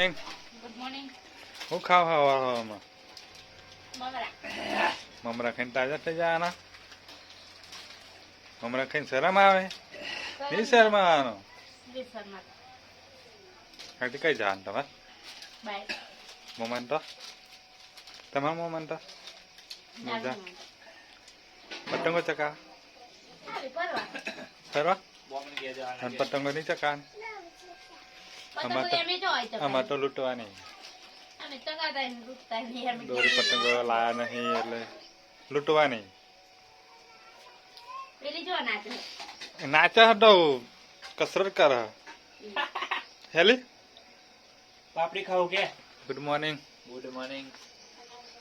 એમ good morning હું ખાવ ખાવા હવામાં મમરા મમરા ખાઈને તાજા થઈ જવાના મમરા ખાઈને શરમ આવે નહીં શરમ આવવાનો હાથી કઈ જવાનું તમારે બાય મોમન તો તમારા મોમન તો મજા પતંગો ચકા ફરવા પતંગો નહીં ચકા આમાં તો- એમ જો હોય તો આમાં તો લૂંટવાની. અમે ચગાતા ને લૂંટતા નહીં દોરી પતંગો લાયા નહીં એટલે લૂંટવાની. પેલી જો નાચે. નાચા કસરત કર. હેલી? પાપડી ખાવ કે? ગુડ મોર્નિંગ ગુડ મોર્નિંગ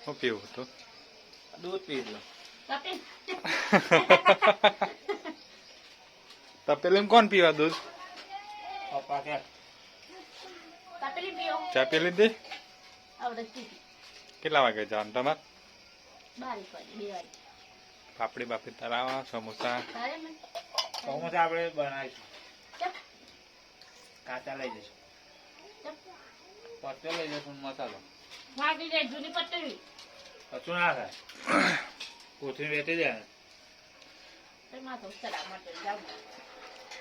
હું પીવું હતું? દૂધ પી લો તપે તપેલી કોણ પીવા દૂધ? પપ્પા કે. ચા પી લીધી? કેટલા વાગે જવાનું તમારે? પાપડી બાપડી તરાવા સમોસા. સમોસા આપણે બનાવીશું. કાચા લઈ જઈશું. પત્તો લઈ જઈશું ને મસાલો. જૂની કશું ના થાય. કોથળી વેટી જાય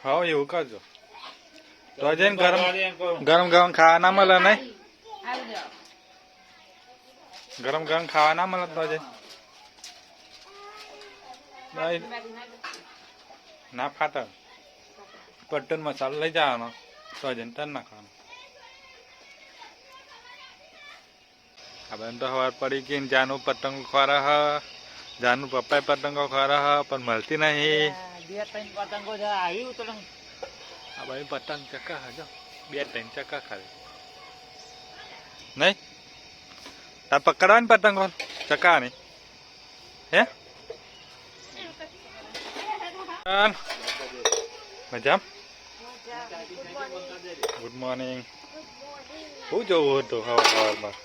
હા એવું કરજો. તો જઈને ગરમ એમ કહું. ગરમ ગરમ ખાવા ના મળે નહીં આવી જાઓ ગરમ ગરમ ખાવા ના મળે તો જઈને નહીં, બાકી ના ગયો. ના ફાટે પટ્ટન મસાલો લઈ જવાનો તો જઈને તન નાખવાનો આ બેન તો સવાર પડી ગઈ ને જાનું પતંગો ખોરા હ જાનું પપ્પાએ પતંગો ખોરા હ પણ મળતી નહીં બે ત્રણ પતંગો છે આવ્યું તો આ ભાઈ પતંગ ચક્કા હજો બે ત્રણ ચક્કા ખાલી નહીં તાર પકડવાની પતંગ ચક્કા નહીં હે. મજામ ગુડ મોર્નિંગ હું જોવું હતું હવા હવારમાં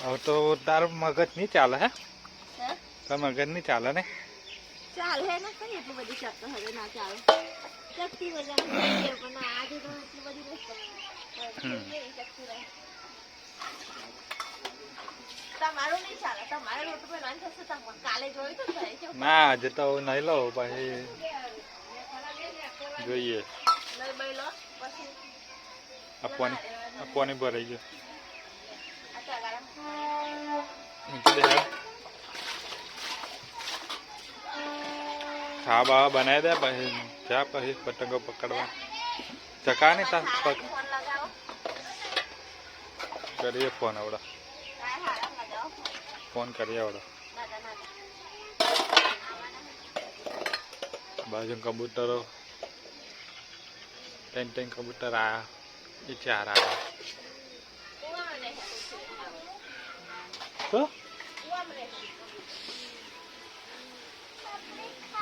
હવે તો તારું મગજ નહીં ચાલે હે તાર મગજ નહીં ચાલે ને? ચાલ ને કઈ એટલી બધી શક્તિ હવે ના ચાલે. શક્તિ મજા પણ આજે તો એટલી બધી શક્તિ રહે. તમારું તમારે ના આજે તો નહીં લો પછી જોઈએ. આપવાની આપવાની ભરાઈ ગયો ખાવા બાવા બનાવી દે પછી જા પછી પતંગો પકડવા. ચકા નહીં લગાવો. કરીએ ફોન આવડો. ફોન કરીએ આવડો. બાજુ કબૂતરો. ત્રણ ત્રણ કબૂતર આ એ ચાર આવ્યા તો?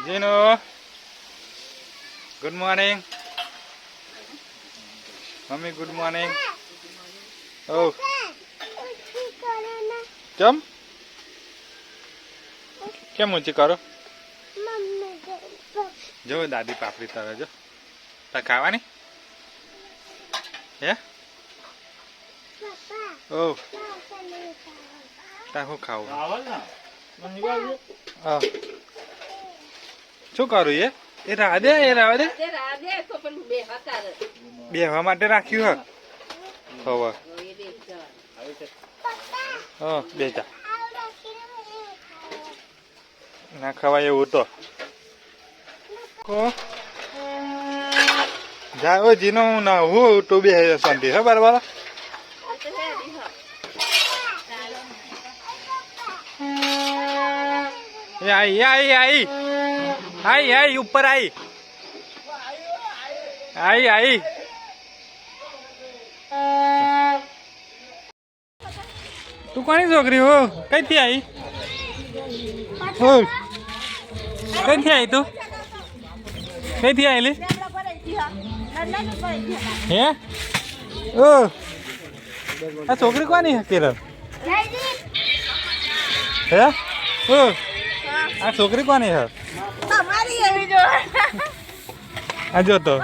Jinu good morning mummy good morning ઓ કેમ? કેમ ઊંચી કરો? જો દાદી પાપડી તરે જો. તા ખાવાની? હે? ઓ તા હું ખાવું હા શું કરું એ? એ રાધે એ રાધે. બેહવા માટે રાખ્યું હા? હવે હા બેજા ના ખવાય એવું તો. કો? જા ઓ જીનો હું ના હું તો બે શાંતિ હે બરાબર આઈ આઈ આઈ. આઈ આઈ ઉપર આઈ. આઈ આઈ. તું કોની છોકરી હો? કઈથી આવી કઈથી આવી તું? કઈથી આવેલી હે? ઓ. આ છોકરી કોની હે કિરણ હે? ઓ. આ છોકરી કોની હે? તમારી એવી જો આ જો તો.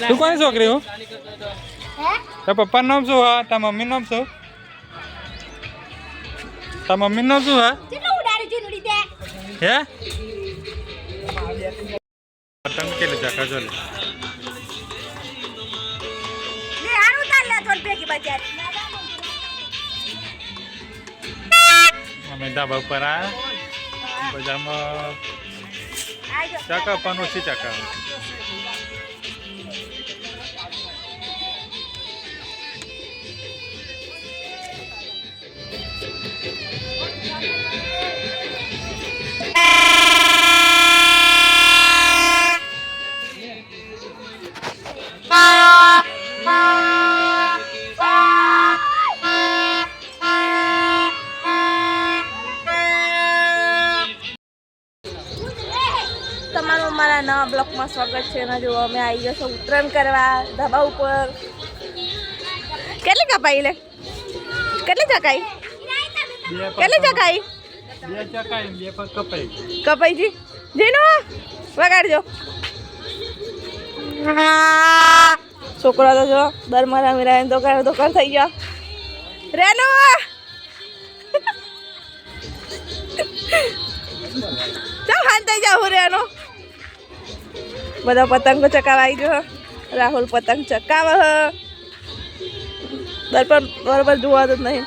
તું કોની છોકરી હું? તારા પપ્પાનું નામ શું હા? તારા મમ્મીનું નામ શું? તારા મમ્મીનું નામ શું હા? હે? પતંગ કેટલી ચકા જો અમે ધાબા ઉપર આવ્યા બજારમાં આજો છે ચાકા Thank ચકા તમારું અમારા નવા બ્લોકમાં સ્વાગત છે. અને જો અમે આવી ગયા છો ઉત્તરાયણ કરવા ધાબા ઉપર. કેટલી કપાઈ લે? કેટલી ચકાઈ? કેટલી ચકાઈ? બે ચકા બે પર કપાઈ જી જીનો વગાડજો. છોકરા તો જો દર મારા મીરા દોકાન દોકાન થઈ ગયા. રેનો! ચાલ હાલ થઈ જાવ રેનો. બધા પતંગો ચકાવા ગયો. રાહુલ પતંગ ચકાવે બરાબર બરાબર જોવા જ નહીં.